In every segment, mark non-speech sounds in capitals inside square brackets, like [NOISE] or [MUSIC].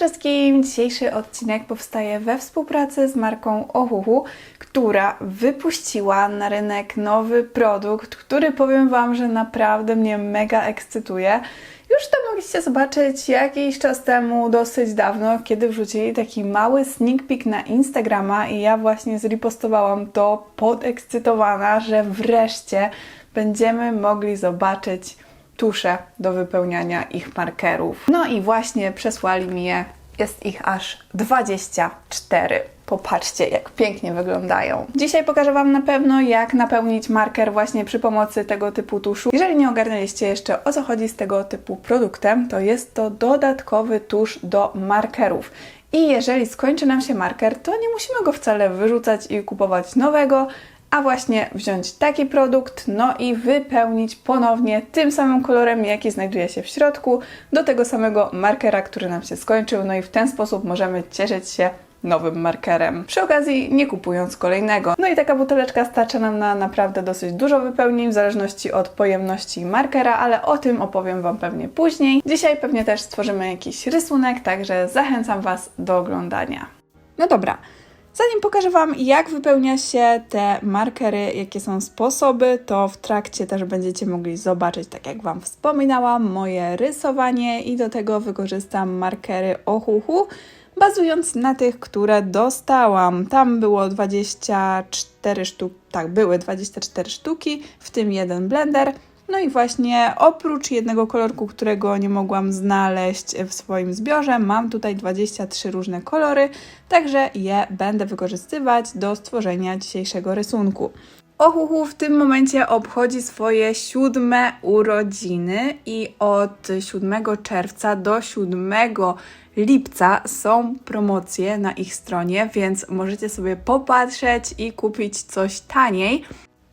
wszystkim! Dzisiejszy odcinek powstaje we współpracy z marką Ohuhu, która wypuściła na rynek nowy produkt, który powiem Wam, że naprawdę mnie mega ekscytuje. Już to mogliście zobaczyć jakiś czas temu, dosyć dawno, kiedy wrzucili taki mały sneak peek na Instagrama i ja właśnie zrepostowałam to podekscytowana, że wreszcie będziemy mogli zobaczyć tusze do wypełniania ich markerów. No i właśnie przesłali mi je. Jest ich aż 24. Popatrzcie, jak pięknie wyglądają. Dzisiaj pokażę Wam na pewno, jak napełnić marker właśnie przy pomocy tego typu tuszu. Jeżeli nie ogarnęliście jeszcze o co chodzi z tego typu produktem, to jest to dodatkowy tusz do markerów. I jeżeli skończy nam się marker, to nie musimy go wcale wyrzucać i kupować nowego, a właśnie wziąć taki produkt, no i wypełnić ponownie tym samym kolorem, jaki znajduje się w środku, do tego samego markera, który nam się skończył, no i w ten sposób możemy cieszyć się nowym markerem. Przy okazji nie kupując kolejnego. No i taka buteleczka starcza nam na naprawdę dosyć dużo wypełnień, w zależności od pojemności markera, ale o tym opowiem Wam pewnie później. Dzisiaj pewnie też stworzymy jakiś rysunek, także zachęcam Was do oglądania. No dobra, Zanim pokażę Wam, jak wypełnia się te markery, jakie są sposoby, to w trakcie też będziecie mogli zobaczyć, tak jak Wam wspominałam, moje rysowanie i do tego wykorzystam markery Ohuhu, bazując na tych, które dostałam. Tam było 24 sztuk, tak, były 24 sztuki, w tym jeden blender. No i właśnie oprócz jednego kolorku, którego nie mogłam znaleźć w swoim zbiorze, mam tutaj 23 różne kolory, także je będę wykorzystywać do stworzenia dzisiejszego rysunku. Ohuhu w tym momencie obchodzi swoje siódme urodziny i od 7 czerwca do 7 lipca są promocje na ich stronie, więc możecie sobie popatrzeć i kupić coś taniej.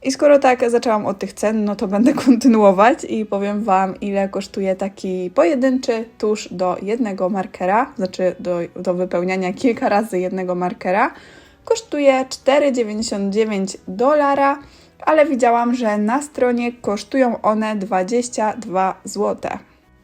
I skoro tak zaczęłam od tych cen, no to będę [LAUGHS] kontynuować i powiem Wam, ile kosztuje taki pojedynczy tusz do jednego markera, znaczy do, do wypełniania kilka razy jednego markera. Kosztuje 4,99 dolara, ale widziałam, że na stronie kosztują one 22 zł.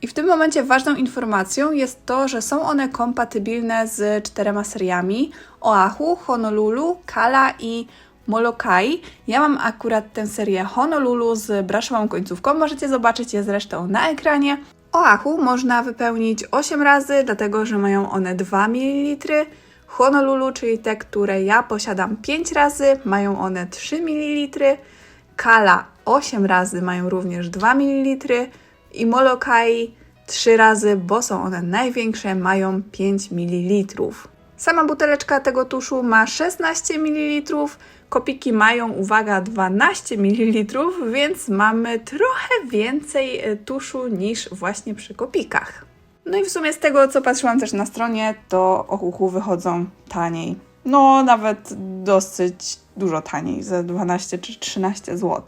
I w tym momencie ważną informacją jest to, że są one kompatybilne z czterema seriami Oahu, Honolulu, Kala i Molokai. Ja mam akurat tę serię Honolulu z braszową końcówką, możecie zobaczyć je zresztą na ekranie. Oahu można wypełnić 8 razy, dlatego że mają one 2 ml. Honolulu, czyli te, które ja posiadam 5 razy, mają one 3 ml. Kala 8 razy, mają również 2 ml. I Molokai 3 razy, bo są one największe, mają 5 ml. Sama buteleczka tego tuszu ma 16 ml, kopiki mają, uwaga, 12 ml, więc mamy trochę więcej e, tuszu niż właśnie przy kopikach. No i w sumie z tego, co patrzyłam też na stronie, to ochuchu wychodzą taniej. No, nawet dosyć dużo taniej, za 12 czy 13 zł.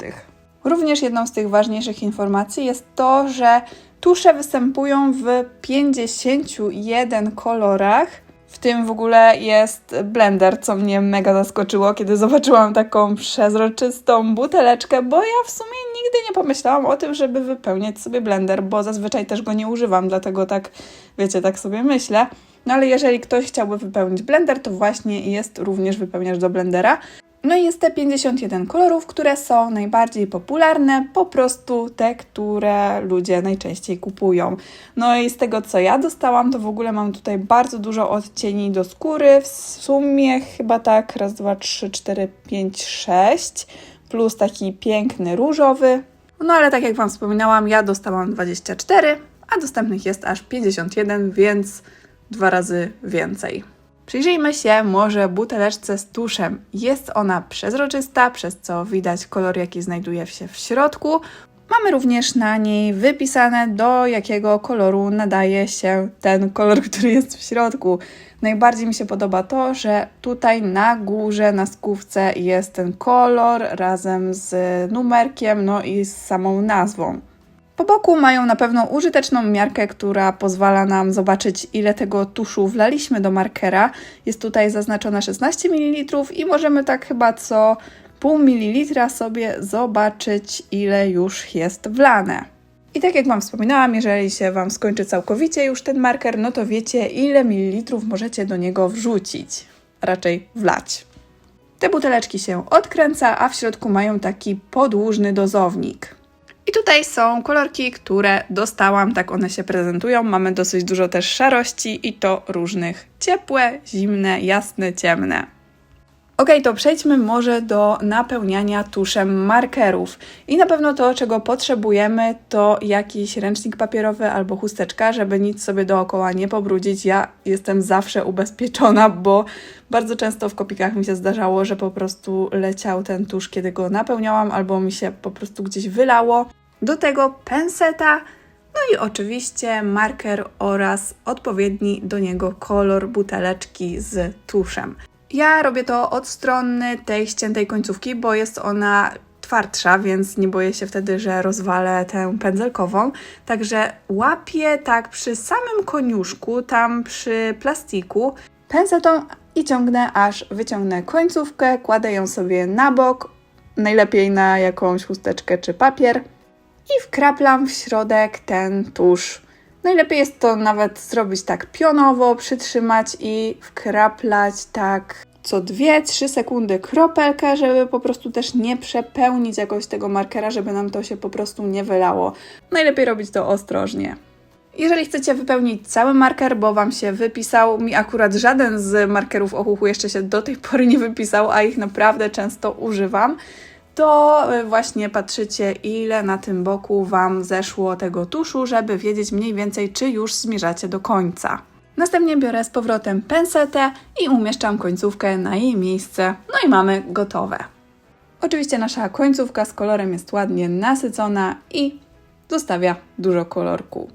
Również jedną z tych ważniejszych informacji jest to, że tusze występują w 51 kolorach, w tym w ogóle jest blender, co mnie mega zaskoczyło, kiedy zobaczyłam taką przezroczystą buteleczkę, bo ja w sumie nigdy nie pomyślałam o tym, żeby wypełniać sobie blender, bo zazwyczaj też go nie używam, dlatego tak, wiecie, tak sobie myślę. No ale jeżeli ktoś chciałby wypełnić blender, to właśnie jest również wypełniacz do blendera. No i jest te 51 kolorów, które są najbardziej popularne, po prostu te, które ludzie najczęściej kupują. No i z tego, co ja dostałam, to w ogóle mam tutaj bardzo dużo odcieni do skóry, w sumie chyba tak, raz, dwa, trzy, cztery, pięć, sześć, plus taki piękny różowy. No ale tak jak Wam wspominałam, ja dostałam 24, a dostępnych jest aż 51, więc dwa razy więcej. Przyjrzyjmy się może buteleczce z tuszem. Jest ona przezroczysta, przez co widać kolor, jaki znajduje się w środku. Mamy również na niej wypisane, do jakiego koloru nadaje się ten kolor, [LAUGHS] który jest w środku. Najbardziej mi się podoba to, że tutaj na górze, na skówce jest ten kolor razem z numerkiem, no i z samą nazwą. Po boku mają na pewno użyteczną miarkę, która pozwala nam zobaczyć, ile tego tuszu wlaliśmy do markera. Jest tutaj zaznaczone 16 ml i możemy tak chyba co pół mililitra sobie zobaczyć, ile już jest wlane. I tak jak Wam wspominałam, jeżeli się Wam skończy całkowicie już ten marker, no to wiecie ile mililitrów możecie do niego wrzucić, raczej wlać. Te buteleczki się odkręca, a w środku mają taki podłużny dozownik. I tutaj są kolorki, które dostałam, tak one się prezentują. Mamy dosyć dużo też szarości i to różnych ciepłe, zimne, jasne, ciemne. Ok, to przejdźmy może do napełniania tuszem markerów. I na pewno to, czego potrzebujemy, to jakiś ręcznik papierowy albo chusteczka, żeby nic sobie dookoła nie pobrudzić. Ja jestem zawsze ubezpieczona, bo bardzo często w kopikach mi się zdarzało, że po prostu leciał ten tusz, kiedy go napełniałam, albo mi się po prostu gdzieś wylało. Do tego penseta, no i oczywiście marker oraz odpowiedni do niego kolor buteleczki z tuszem. Ja robię to od strony tej ściętej końcówki, bo jest ona twardsza, więc nie boję się wtedy, że rozwalę tę pędzelkową. Także łapię tak przy samym koniuszku, tam przy plastiku, pensetą i ciągnę aż wyciągnę końcówkę, kładę ją sobie na bok, najlepiej na jakąś chusteczkę czy papier i wkraplam w środek ten tusz. Najlepiej jest to nawet zrobić tak pionowo, przytrzymać i wkraplać tak co 2-3 sekundy kropelkę, żeby po prostu też nie przepełnić jakoś tego markera, żeby nam to się po prostu nie wylało. Najlepiej robić to ostrożnie. Jeżeli chcecie wypełnić cały marker, bo Wam się wypisał, mi akurat żaden z markerów ochuchu jeszcze się do tej pory nie wypisał, a ich naprawdę często używam, to e, właśnie patrzycie, ile na tym boku Wam zeszło tego tuszu, żeby wiedzieć mniej więcej, czy już zmierzacie do końca. Następnie biorę z powrotem pensetę i umieszczam końcówkę na jej miejsce. No i mamy gotowe. Oczywiście nasza końcówka z kolorem jest ładnie nasycona i zostawia dużo kolorku.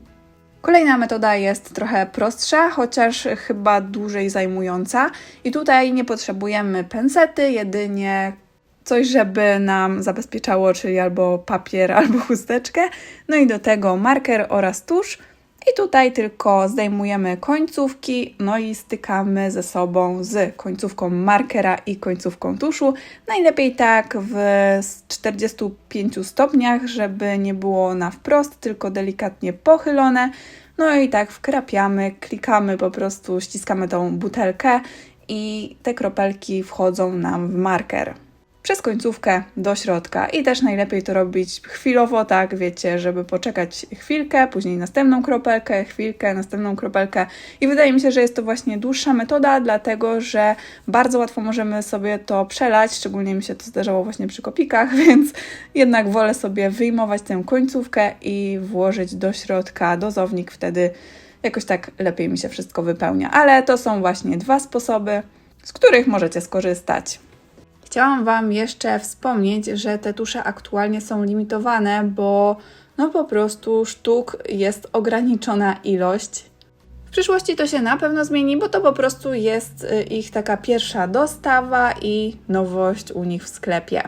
Kolejna metoda jest trochę prostsza, chociaż chyba dłużej zajmująca. I tutaj nie potrzebujemy pensety, jedynie coś, żeby nam zabezpieczało, czyli albo papier, [LAUGHS] albo chusteczkę. No i do tego marker oraz tusz. I tutaj tylko zdejmujemy końcówki, no i stykamy ze sobą z końcówką markera i końcówką tuszu. Najlepiej tak w 45 stopniach, żeby nie było na wprost, tylko delikatnie pochylone. No i tak wkrapiamy, klikamy po prostu, ściskamy tą butelkę i te kropelki wchodzą nam w marker przez końcówkę do środka. I też najlepiej to robić chwilowo, tak wiecie, żeby poczekać chwilkę, później następną kropelkę, chwilkę, następną kropelkę. I wydaje mi się, że jest to właśnie dłuższa metoda, dlatego że bardzo łatwo możemy sobie to przelać, szczególnie mi się to zdarzało właśnie przy kopikach, [LAUGHS] więc jednak wolę sobie wyjmować tę końcówkę i włożyć do środka dozownik, wtedy jakoś tak lepiej mi się wszystko wypełnia. Ale to są właśnie dwa sposoby, z których możecie skorzystać. Chciałam Wam jeszcze wspomnieć, że te tusze aktualnie są limitowane, bo no po prostu sztuk jest ograniczona ilość. W przyszłości to się na pewno zmieni, bo to po prostu jest y, ich taka pierwsza dostawa i nowość u nich w sklepie.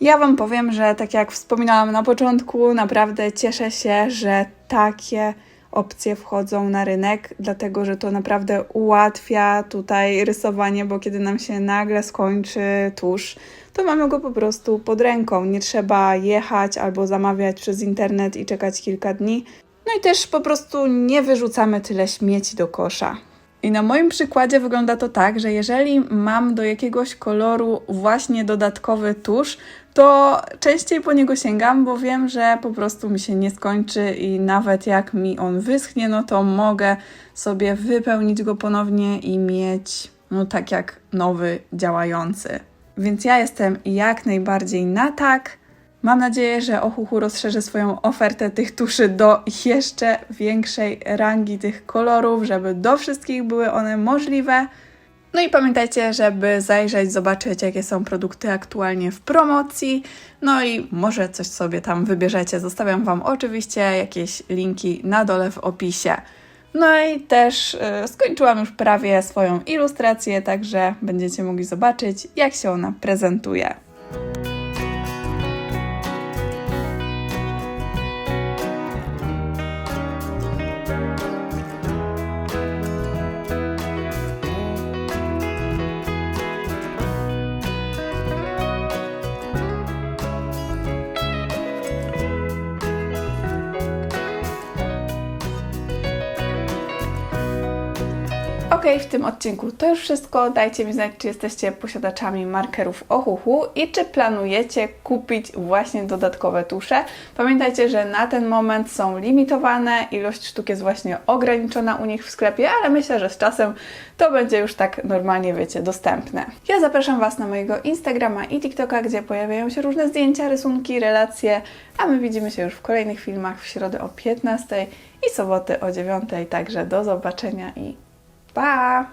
Ja Wam powiem, że tak jak wspominałam na początku, naprawdę cieszę się, że takie opcje wchodzą na rynek, dlatego że to naprawdę ułatwia tutaj rysowanie, bo kiedy nam się nagle skończy tusz, to mamy go po prostu pod ręką. Nie trzeba jechać albo zamawiać przez internet i czekać kilka dni. No i też po prostu nie wyrzucamy tyle śmieci do kosza. I na moim przykładzie wygląda to tak, że jeżeli mam do jakiegoś koloru właśnie dodatkowy tusz, to częściej po niego sięgam, bo wiem, że po prostu mi się nie skończy i nawet jak mi on wyschnie, no to mogę sobie wypełnić go ponownie i mieć no tak jak nowy działający. Więc ja jestem jak najbardziej na tak. Mam nadzieję, że Ohuhu rozszerzy swoją ofertę tych tuszy do jeszcze większej rangi tych kolorów, żeby do wszystkich były one możliwe. No i pamiętajcie, żeby zajrzeć, zobaczyć, jakie są produkty aktualnie w promocji. No i może coś sobie tam wybierzecie. Zostawiam Wam oczywiście jakieś linki na dole w opisie. No i też y, skończyłam już prawie swoją ilustrację, także będziecie mogli zobaczyć, jak się ona prezentuje. Okej, w tym odcinku to już wszystko. Dajcie mi znać, czy jesteście posiadaczami markerów Ohuhu i czy planujecie kupić właśnie dodatkowe tusze. Pamiętajcie, że na ten moment są limitowane, ilość sztuk jest właśnie ograniczona u nich w sklepie, ale myślę, że z czasem to będzie już tak normalnie, wiecie, dostępne. Ja zapraszam Was na mojego Instagrama i TikToka, gdzie pojawiają się różne zdjęcia, rysunki, relacje, a my widzimy się już w kolejnych filmach w środę o 15 i soboty o 9, także do zobaczenia i Bye.